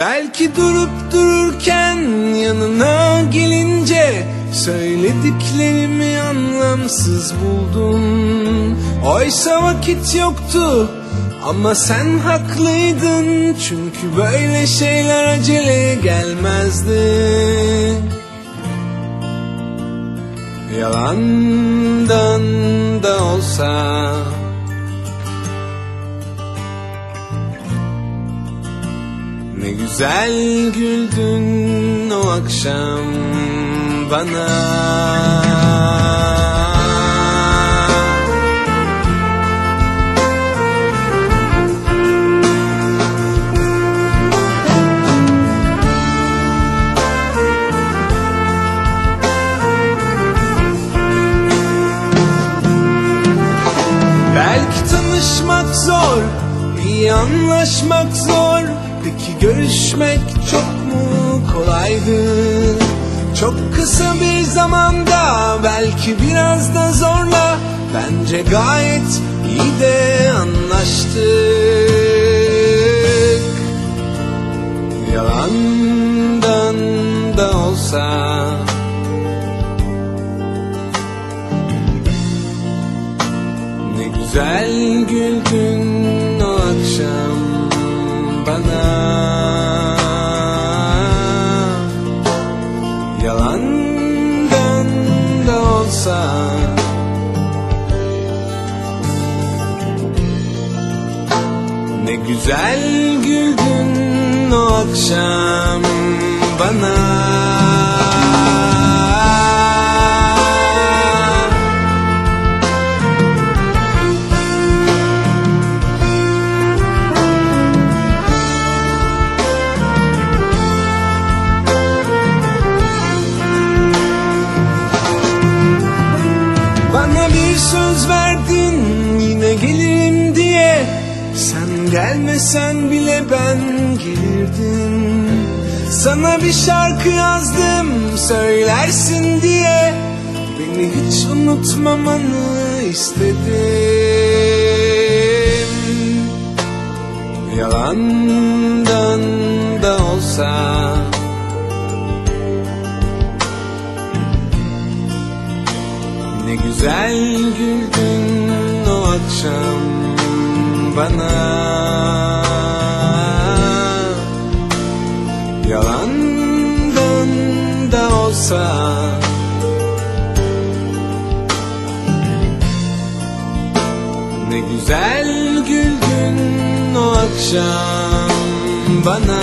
Belki durup dururken yanına gelince Söylediklerimi anlamsız buldum Oysa vakit yoktu ama sen haklıydın. Çünkü böyle şeyler acele gelmezdi. Yalandan da olsa güzel güldün o akşam bana. Belki tanışmak zor, iyi anlaşmak zor Peki görüşmek çok mu kolaydı? Çok kısa bir zamanda belki biraz da zorla. Bence gayet iyi de anlaştık. Yalandan da olsa. Ne güzel güldün o akşam Ne güzel güldün o akşam bana Sen gelmesen bile ben gelirdim Sana bir şarkı yazdım söylersin diye. Beni hiç unutmamanı istedim. Yalandan da olsa. Ne güzel güldün o akşam bana. Yalandan da olsa. Ne güzel güldün o akşam bana